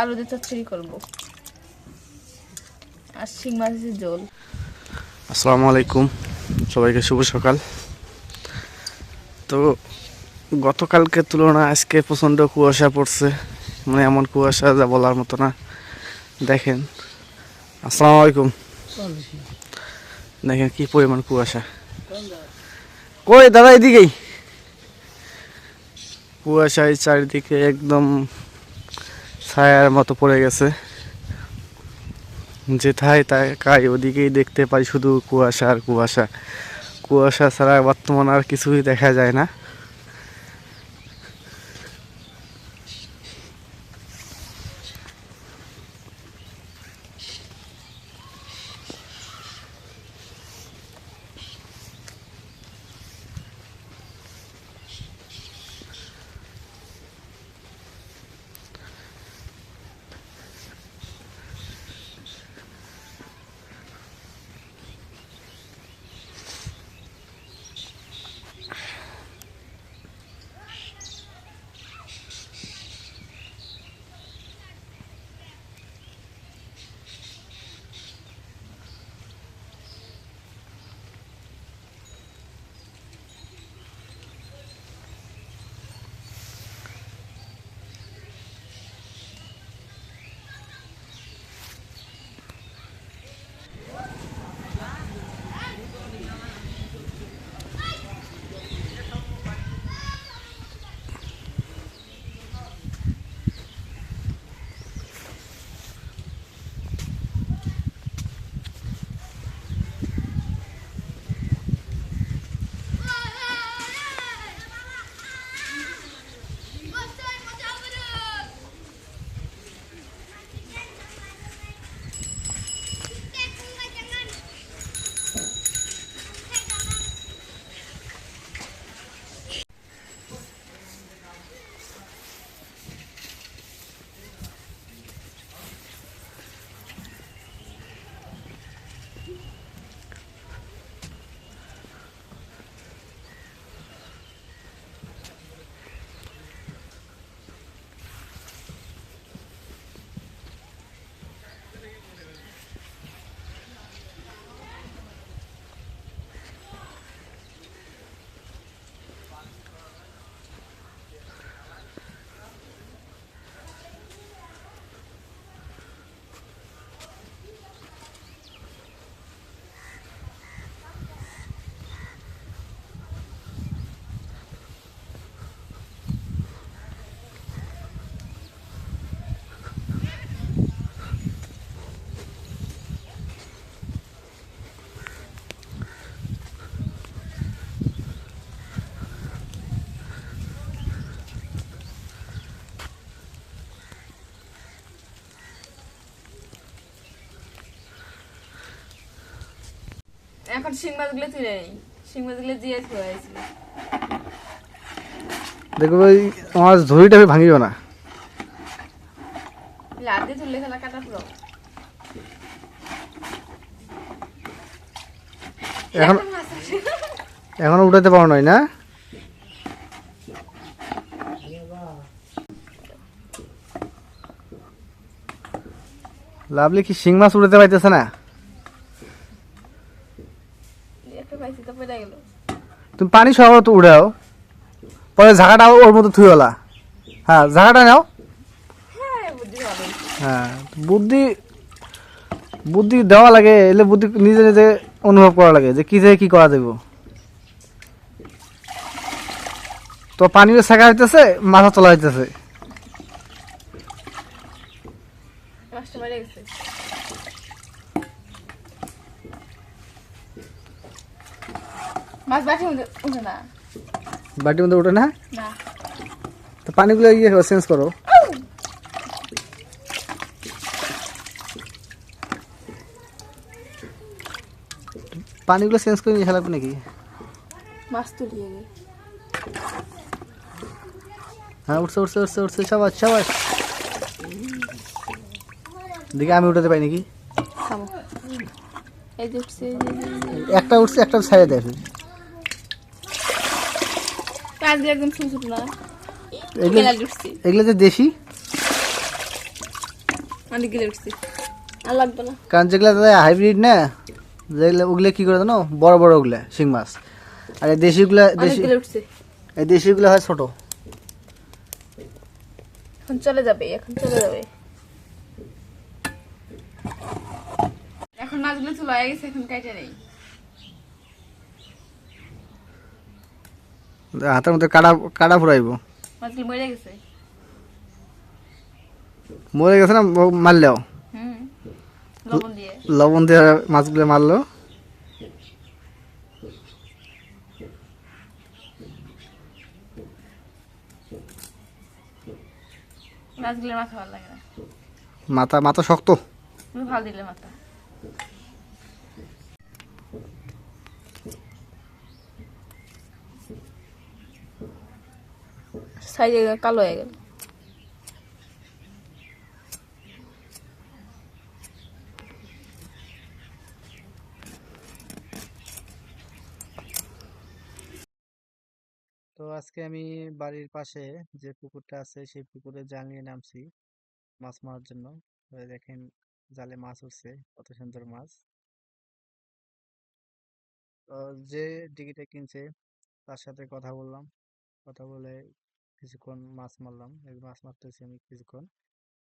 আলু দিয়ে চচ্চড়ি আর শিং মাছের আসসালামু আলাইকুম। সবাইকে শুভ সকাল। তো গতকালকে তুলনায় আজকে প্রচণ্ড কুয়াশা পড়ছে। মানে এমন কুয়াশা যা বলার মতো না। দেখেন। আসসালামু আলাইকুম। দেখেন কি পরিমাণ কুয়াশা। কই দাদা, এদিকেই। কুয়াশায় চারিদিকে একদম ছায়ার মতো পড়ে গেছে। যেথায় তাকাই ওদিকেই দেখতে পাই শুধু কুয়াশা আর কুয়াশা। কুয়াশা ছাড়া বর্তমান আর কিছুই দেখা যায় না। এখন শিং মাছগুলো তুলে নেই। শিং মাছগুলো দিয়ে খোয়াইছি দেখো ওই আমার ঝুড়িটা আমি ভাঙিও না। লাদ তুললে খেলা কাটা পুরো। এখন এখনও উঠাতে পারো নাই না? লাভলি কি শিং মাছ উড়াতে পাইতেছে না একটা পাইছি তো পড়ে গেল তুমি পানি সহ তো উড়াও পরে ঝাঁকাটা ওর মতো থুইওলা হ্যাঁ ঝাঁকাটা নাও? হ্যাঁ বুদ্ধি বুদ্ধি দেওয়া লাগে এলে বুদ্ধি নিজে নিজে অনুভব করা লাগে যে কী থেকে কি করা যাবে। তো পানিও শেখা হইতেছে মাথা তোলা হইতেছে মাছটা বেড়ে গেছে মাছ বাটি উঠে না। বাটির মধ্যে উঠে না? না। তো পানিগুলো ইয়ে চেঞ্জ করো। পানিগুলো চেঞ্জ করে নিয়ে খেলাবে নাকি? মাছ তুলিয়ে হ্যাঁ উঠছে উঠছে উঠছে উঠছে সবাই সবাই দেখি আমি উঠাতে পাই নাকি। একটা উঠছে একটা ছাইয়ে দেয়। মাছগুলো একদম ছোট ছোট না। এগুলো মেলা উঠছে। এগুলো যে দেশি? অনেক গিলে উঠছি। আর লাগবে না। কারণ যেগুলো হাইব্রিড না? যেগুলো ওগুলো কি করে জানো? বড় বড় ওগুলো শিং মাছ। আর এই দেশিগুলো দেশি এই দেশিগুলো হয় ছোট। এখন চলে যাবে এখন চলে যাবে। এখন মাছগুলো চলে গেছে এখন কাইটে নেই। হাতের মধ্যে কাটা কাটা ফুরাইব। মরে গেছে। মরে গেছে না মারলেও লবণ দিয়ে। মাছগুলো মারলো। মাথা মাথা শক্ত। ভালো দিলে মাথা। সাইডে কালো হয়ে গেল। তো আজকে আমি বাড়ির পাশে যে পুকুরটা আছে, সেই পুকুরে জাল নিয়ে নামছি, মাছ মারার জন্য। দেখেন জালে মাছ উঠছে, কত সুন্দর মাছ। যে ডিগিটা কিনছে, তার সাথে কথা বললাম। কথা বলে কিছুক্ষণ মাছ মারলাম এই মাছ মারতেছি আমি কিছুক্ষণ।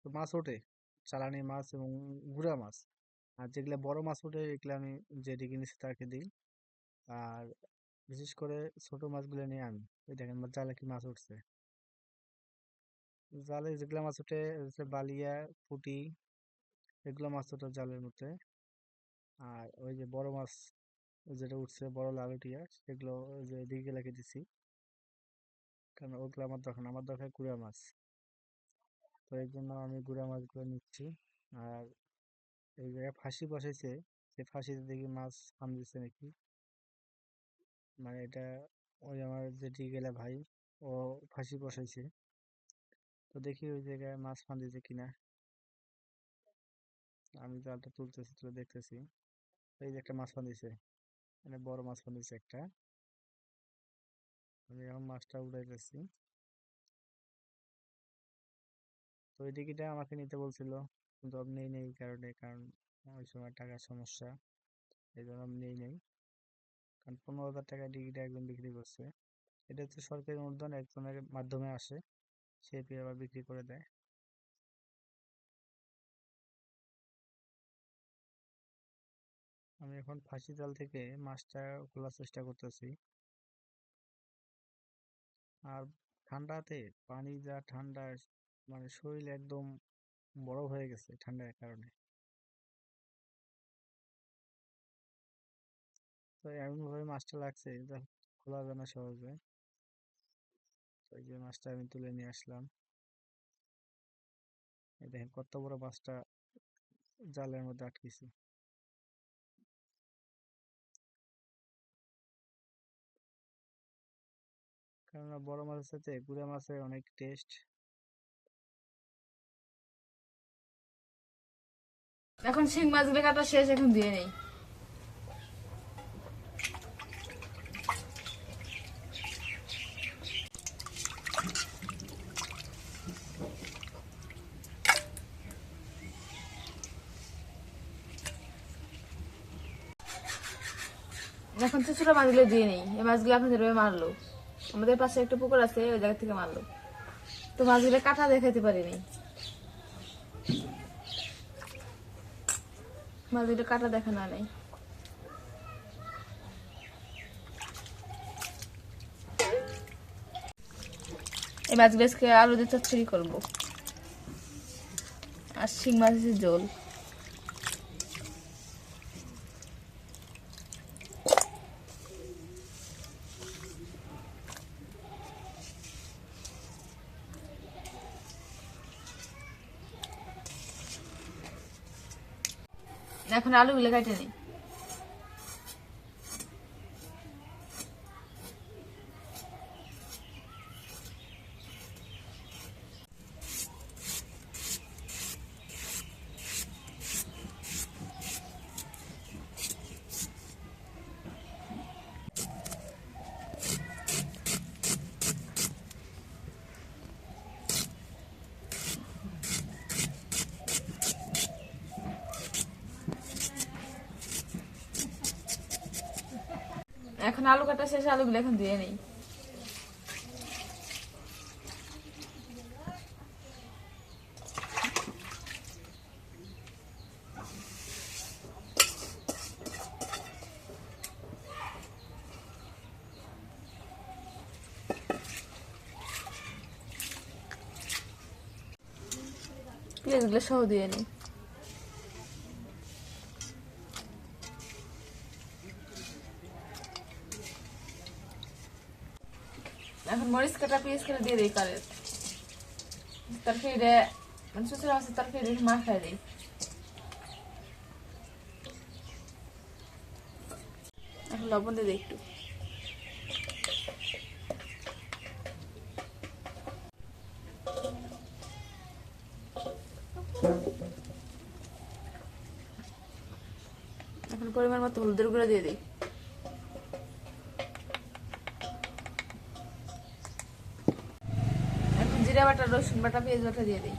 তো মাছ ওঠে, চালানি মাছ এবং গুড়া মাছ। আর যেগুলো বড় মাছ ওঠে, এগুলো আমি যে ডিগি নিচ্ছি তাকে দিই। আর বিশেষ করে ছোট মাছগুলো নিয়ে আমি এই দেখেন জালে কি মাছ উঠছে। জালে যেগুলো মাছ ওঠে বালিয়া, পুঁটি, এগুলো মাছ ওঠে জালের মধ্যে। আর ওই যে বড় মাছ যেটা উঠছে, বড় লালুটিয়া, সেগুলো ওই যে দিকে রেখে দিছি। কারণ ওগুলো আমার দরকার আমার দরকার গুড়া মাছ। তো এই জন্য আমি গুড়া মাছগুলো নিচ্ছি। আর এই জায়গায় ফাঁসি বসাইছে সে ফাঁসিতে দেখি মাছ ফান দিচ্ছে নাকি। মানে এটা ওই আমার যেটি গেলে ভাই, ও ফাঁসি বসাইছে। তো দেখি ওই জায়গায় মাছ ফান কিনা। আমি জালটা তুলতেছি, তুলে দেখতেছি। এই যে একটা মাছ ফান মানে বড় মাছ ফান একটা। আমি এখন মাছটা উঠাইতেছি তো ওই ডিগিটা আমাকে নিতে বলছিল, কিন্তু আমি নেই নেই কারণে, কারণ ওই সময় টাকার সমস্যা, এই জন্য আমি নেই নেই। কারণ পনেরো হাজার টাকা ডিগিটা একজন বিক্রি করছে। এটা হচ্ছে সরকারি অনুদান, একজনের মাধ্যমে আসে, সে পেয়ে আবার বিক্রি করে দেয়। আমি এখন ফাঁসি জাল থেকে মাছটা খোলার চেষ্টা করতেছি। আর ঠান্ডাতে পানি যা ঠান্ডা মানে শরীর একদম বরফ হয়ে গেছে ঠান্ডার কারণে। তো এমন ভাবে মাছটা লাগছে যা খোলা যায় না সহজে তো এই যে মাছটা আমি তুলে নিয়ে আসলাম। এই দেখেন কত বড় মাছটা জালের মধ্যে আটকেছি। কেননা বড় মাছের সাথে গুড়া মাছের অনেক টেস্ট এখন শিং মাছগুলো কাটা শেষ, এখন দিয়ে নেই। এখন তো ছোট মাছগুলো দিয়ে নেই, এই মাছগুলো আপনাদের মারলো। আমাদের পাশে একটা পুকুর আছে, ওই জায়গা থেকে মারলো। তো মাছগুলো কাটা দেখাতে পারিনি। মাছগুলো কাটা দেখা না নেই। এই মাছগুলো আলু দিয়ে চচ্চড়ি করব। আর শিং মাছের ঝোল এখন আলুগুলো কাটে নিই এখন আলু কাটা শেষ আলুগুলো এখন ধুয়ে নেই। পেঁয়াজগুলো সহ দিয়ে নিই। মরিচ কাটা পেঁয়াজ কাটা দিয়ে দিই কারের তরকারিটা মানে শ্বশুর আছে তরকারি মা খাই দিই। এখন লবণ দিয়ে দিই একটু। এখন পরিমাণ মতো হলুদের গুঁড়ো দিয়ে দিই। রসুন বাটা পেঁয়াজ বাটা দিয়ে দিই।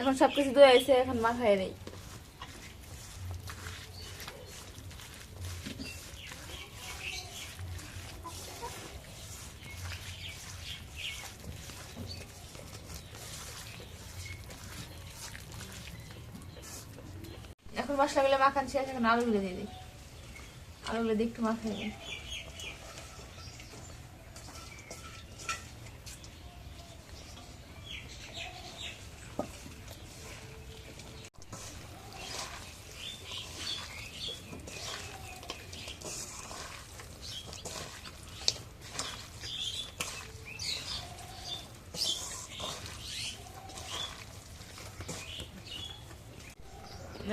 এখন সবকিছু ধুয়ে আছে এখন মাখায় নেই। এখন মশলাগুলো মাখান শেষ এখন আলুগুলো দিয়ে দিই। আলুগুলো দিয়ে একটু মাখাই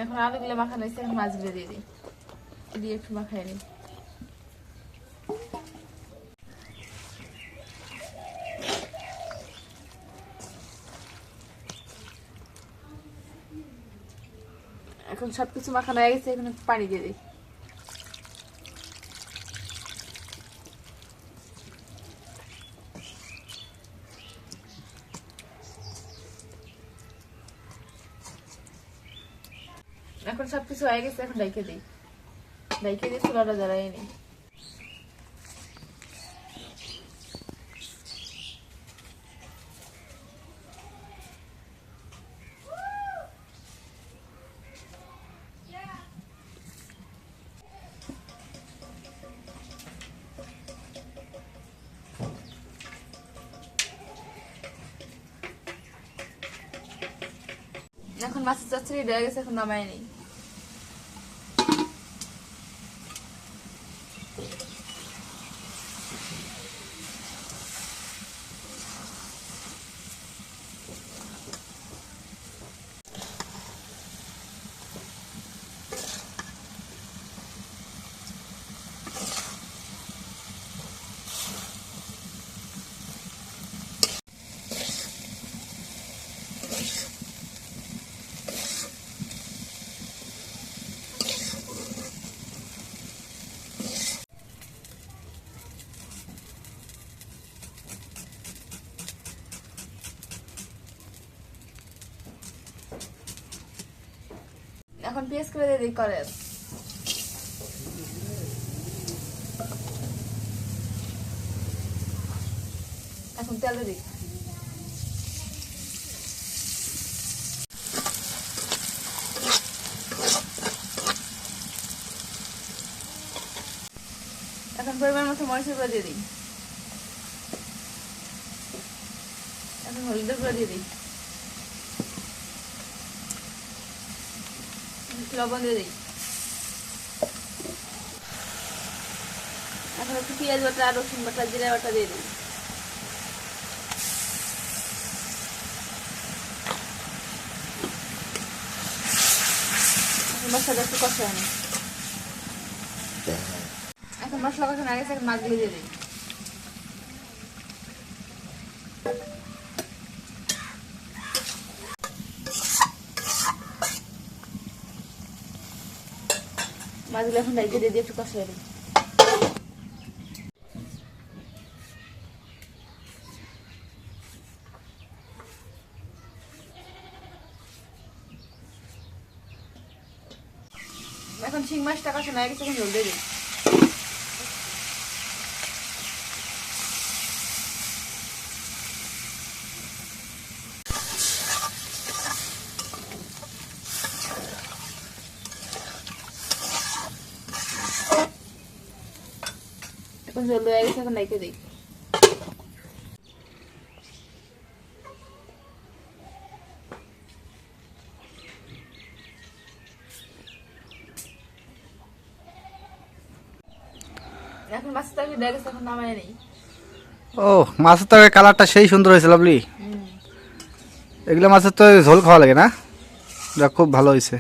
এখন আলুগুলো মাখানো হয়েছে, এখন মাছগুলো দিয়ে দিই। দিয়ে একটু মাখাই নিই। এখন সব কিছু মাখানো হয়ে গেছে, এখন পানি দিয়ে দিই। এখন সব কিছু হয়ে গেছে, এখন ডাইকে দিই। ডাইকে দিয়ে চুলাটা নিই। এখন মাছের চচ্চড়ি রয়ে গেছে, এখন নামাই নেই। এখন পেঁয়াজ করে দিয়ে করেন। এখন তেল দিই। এখন পরিমাণ মতো মরিচের গুঁড়ো দিয়ে দিই। এখন হলুদের গুঁড়ো দিয়ে দিই। লবণ দিয়ে দিই। এখন একটু পেঁয়াজ বাটা রসুন বাটা জিরা বাটা দিয়ে দিই। মশলাটা একটু কষে আনি এখন মশলা কষানো আগে মাছগুলো দিয়ে দিই। মাছগুলো এখন দায়িত্ব দিয়ে দিয়ে একটু কষাই দিই এখন শিং মাছটা কষানো হয়ে গেছে এখন জল দিয়ে দিই জল হয়ে গেছে এখন নাইকে দিই এখন মাছের তরকারি দেয়া গেছে এখন নামায় নেই। ও মাছের তরকারি কালারটা সেই সুন্দর হয়েছে লাভলি এগুলো মাছের তো ঝোল খাওয়া লাগে না? খুব ভালো হয়েছে।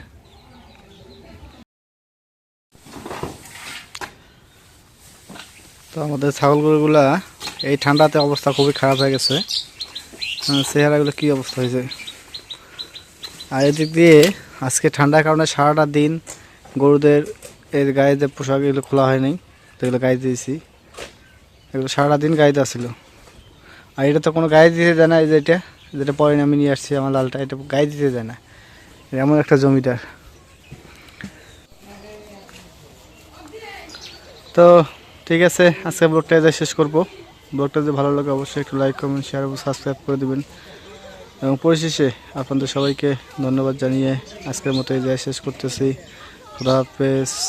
আমাদের ছাগল গরুগুলা এই ঠান্ডাতে অবস্থা খুবই খারাপ হয়ে গেছে। চেহারাগুলো কি অবস্থা হয়েছে? আর এদিক দিয়ে আজকে ঠান্ডার কারণে সারাটা দিন গরুদের এর গায়ে যে পোশাক এগুলো খোলা হয়নি, তো এগুলো গায়ে দিয়েছি। এগুলো সারাটা দিন গাইতে আসছিল আর এটা তো কোনো গায়ে দিতে দেয় না এই যে এটা, যেটা পরে আমি নিয়ে আসছি আমার লালটা, এটা গায়ে দিতে দেয় না। এমন একটা জমিদার। তো ঠিক আছে আজকে ব্লগটা এদের শেষ করব। ব্লগটা যদি ভালো লাগে অবশ্যই একটু লাইক কমেন্ট শেয়ার এবং সাবস্ক্রাইব করে দেবেন। এবং পরিশেষে আপনাদের সবাইকে ধন্যবাদ জানিয়ে আজকের মতো জায়গায় শেষ করতেছি। খুদা হাফেজ।